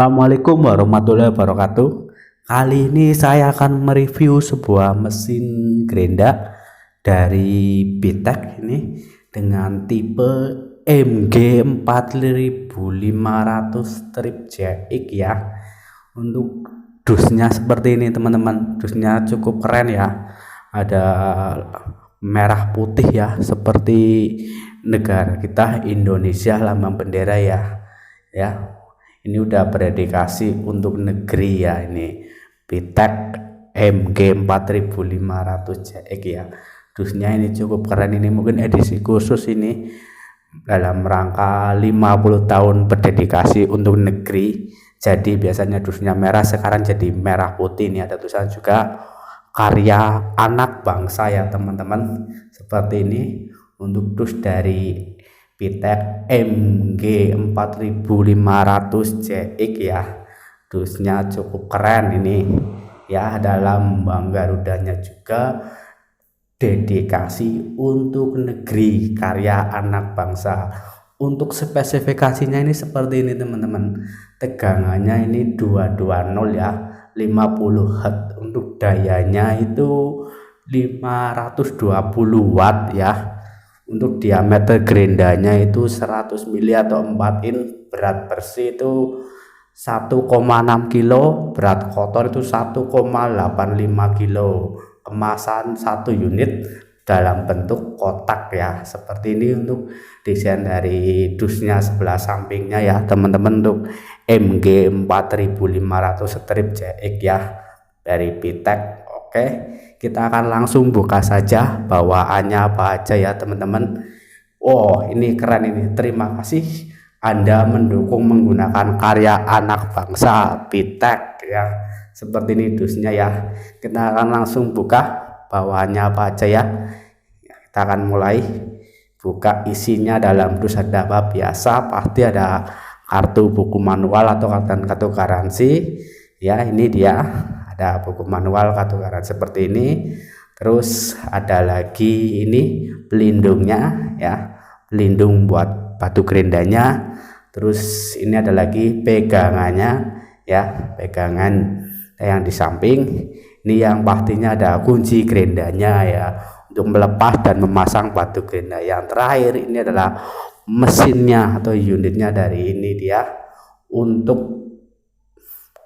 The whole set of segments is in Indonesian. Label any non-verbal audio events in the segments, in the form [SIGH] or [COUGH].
Assalamualaikum warahmatullahi wabarakatuh. Kali ini saya akan mereview sebuah mesin gerinda dari Bitek ini dengan tipe MG 4500 strip JX ya. Untuk dusnya seperti ini teman-teman. Dusnya cukup keren ya. Ada merah putih ya seperti negara kita Indonesia lambang bendera ya. Ya, ini udah berdedikasi untuk negeri ya ini. Bitek MG 4500 JX ya. Dusnya ini cukup keren ini. Mungkin edisi khusus ini dalam rangka 50 tahun berdedikasi untuk negeri. Jadi biasanya dusnya merah sekarang jadi merah putih. Ini ada tulisan juga karya anak bangsa ya teman-teman. Seperti ini untuk dus dari Pitek MG 4500 CX ya. Dusnya cukup keren ini. Ya dalam lambang Garudanya juga dedikasi untuk negeri karya anak bangsa. Untuk spesifikasinya ini seperti ini teman-teman. Tegangannya ini 220 ya. 50 Hz. Untuk dayanya itu 520 watt ya untuk diameter gerendanya itu 100 mili atau 4 in berat bersih itu 1,6 kilo berat kotor itu 1,85 kilo. Kemasan satu unit dalam bentuk kotak ya. Seperti ini untuk desain dari dusnya sebelah sampingnya ya teman-teman. Untuk MG 4500 strip JX ya dari Pitek oke kita akan langsung buka saja bawaannya apa aja ya teman-teman. Oh ini keren ini. Terima kasih Anda mendukung menggunakan karya anak bangsa Bitek ya. Seperti ini dusnya ya. Kita akan langsung buka bawaannya apa aja ya. Kita akan mulai. Buka isinya dalam dus ada apa? Biasa pasti ada kartu buku manual atau kartu garansi. Ya ini dia ada buku manual kartu garansi seperti ini. Terus ada lagi ini pelindungnya ya. Pelindung buat batu gerendanya terus ini ada lagi pegangannya ya. Pegangan yang di samping. Ini yang pastinya ada kunci gerendanya ya. Untuk melepas dan memasang batu gerenda yang terakhir ini adalah mesinnya atau unitnya dari ini dia. Untuk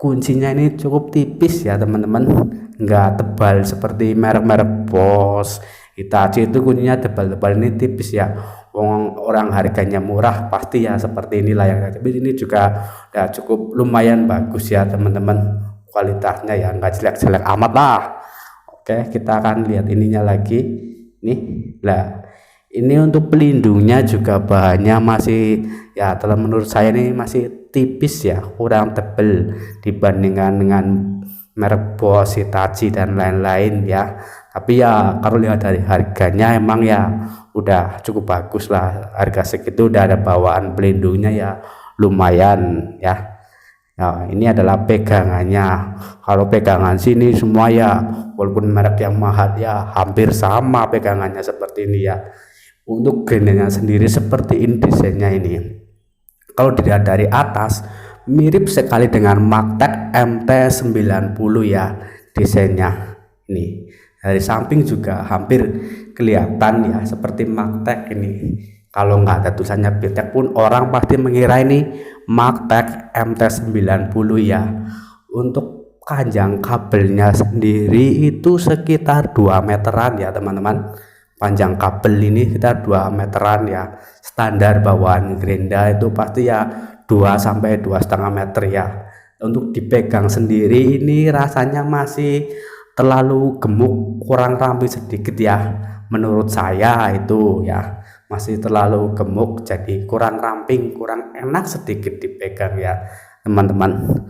kuncinya ini cukup tipis ya teman-teman. Nggak tebal seperti merek-merek bos Hitachi itu kuncinya tebal-tebal. Ini tipis ya. Orang, orang harganya murah pasti ya seperti inilah yang tapi ini juga ya cukup lumayan bagus ya teman-teman. Kualitasnya ya nggak jelek-jelek amat lah. Oke kita akan lihat ininya lagi. Nih lah ini untuk pelindungnya juga bahannya masih ya telah menurut saya ini masih tipis ya kurang tebel dibandingkan dengan merek Bosch, Hitachi dan lain-lain ya. Tapi ya kalau lihat dari harganya emang ya udah cukup bagus lah. Harga segitu udah ada bawaan pelindungnya ya lumayan ya. Nah, ini adalah pegangannya. Kalau pegangan sini semua ya, walaupun merek yang mahal ya hampir sama pegangannya seperti ini ya untuk gendernya sendiri seperti ini desainnya ini. Kalau dilihat dari atas mirip sekali dengan Magtech MT90 ya desainnya ini. Dari samping juga hampir kelihatan ya seperti Magtech ini. Kalau nggak ada tulisannya Bitek pun orang pasti mengira ini Magtech MT90 ya. Untuk panjang kabelnya sendiri itu sekitar 2 meteran ya teman-teman panjang kabel ini kita 2 meteran ya. Standar bawaan gerinda itu pasti ya 2 sampai dua setengah meter ya. Untuk dipegang sendiri ini rasanya masih terlalu gemuk kurang ramping sedikit ya. Menurut saya itu ya masih terlalu gemuk jadi kurang ramping kurang enak sedikit dipegang ya teman-teman.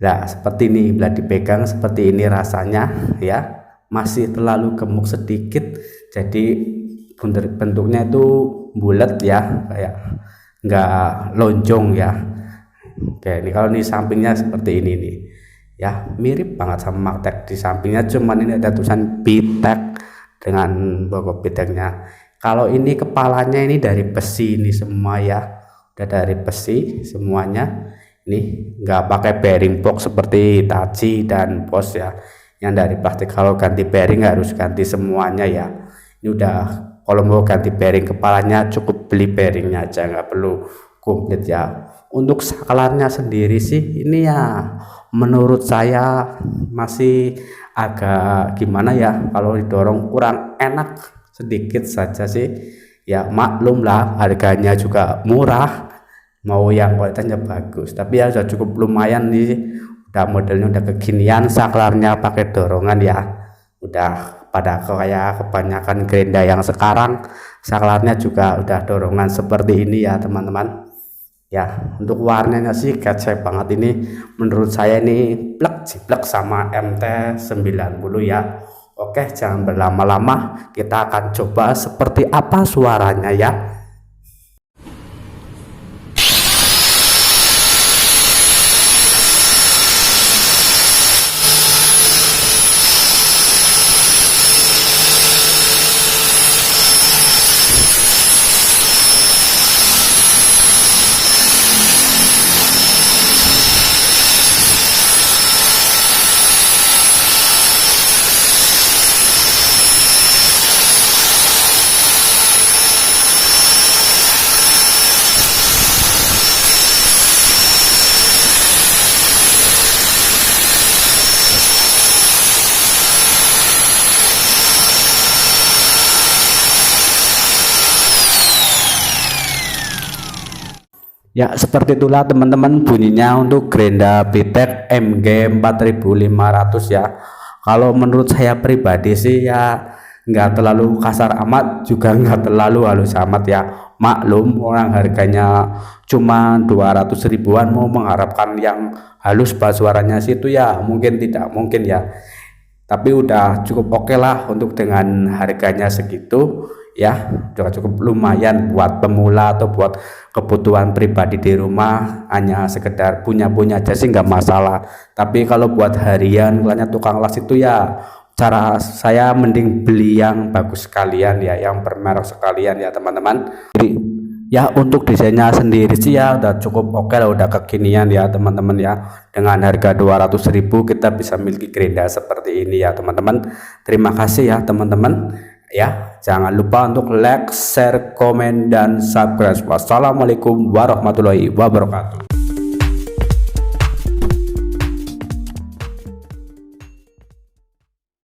Nah seperti ini bila dipegang seperti ini rasanya ya masih terlalu gemuk sedikit jadi bentuknya itu bulat ya kayak nggak lonjong ya. Oke ini kalau ini sampingnya seperti ini nih. Ya mirip banget sama Magtek di sampingnya cuman ini ada tulisan Bitek dengan logo Biteknya kalau ini kepalanya ini dari besi ini semua ya. Udah dari besi semuanya. Ini nggak pakai bearing box seperti Tachi dan Bosch ya yang dari plastik kalau ganti bearing harus ganti semuanya ya. Ini udah kalau mau ganti bearing kepalanya cukup beli bearingnya aja nggak perlu komplit ya. Untuk saklarnya sendiri sih ini ya menurut saya masih agak gimana ya kalau didorong kurang enak sedikit saja sih. Ya maklum lah harganya juga murah. Mau yang kualitasnya bagus tapi ya sudah cukup lumayan nih udah modelnya udah kekinian saklarnya pakai dorongan ya. Udah pada kayak kebanyakan gerinda yang sekarang saklarnya juga udah dorongan seperti ini ya teman-teman. Ya untuk warnanya sih kece banget ini. Menurut saya ini plek jiplek sama MT90 ya. Oke jangan berlama-lama. Kita akan coba seperti apa suaranya ya Ya seperti itulah teman-teman bunyinya untuk Grenda Bitek MG 4500 ya. Kalau menurut saya pribadi sih ya nggak terlalu kasar amat juga [LAUGHS] nggak terlalu halus amat ya. Maklum orang harganya cuma 200 ribuan mau mengharapkan yang halus bahas suaranya sih itu ya mungkin tidak mungkin ya tapi udah cukup oke okay lah untuk dengan harganya segitu ya. Juga cukup lumayan buat pemula atau buat kebutuhan pribadi di rumah hanya sekedar punya-punya aja sih nggak masalah. Tapi kalau buat harian misalnya tukang las itu ya cara saya mending beli yang bagus sekalian ya yang bermerek sekalian ya teman-teman ya untuk desainnya sendiri sih ya udah cukup oke okay lah udah kekinian ya teman-teman ya. Dengan harga 200.000 kita bisa miliki gerinda seperti ini ya teman-teman. Terima kasih ya teman-teman. Ya jangan lupa untuk like share komen dan subscribe. Wassalamualaikum warahmatullahi wabarakatuh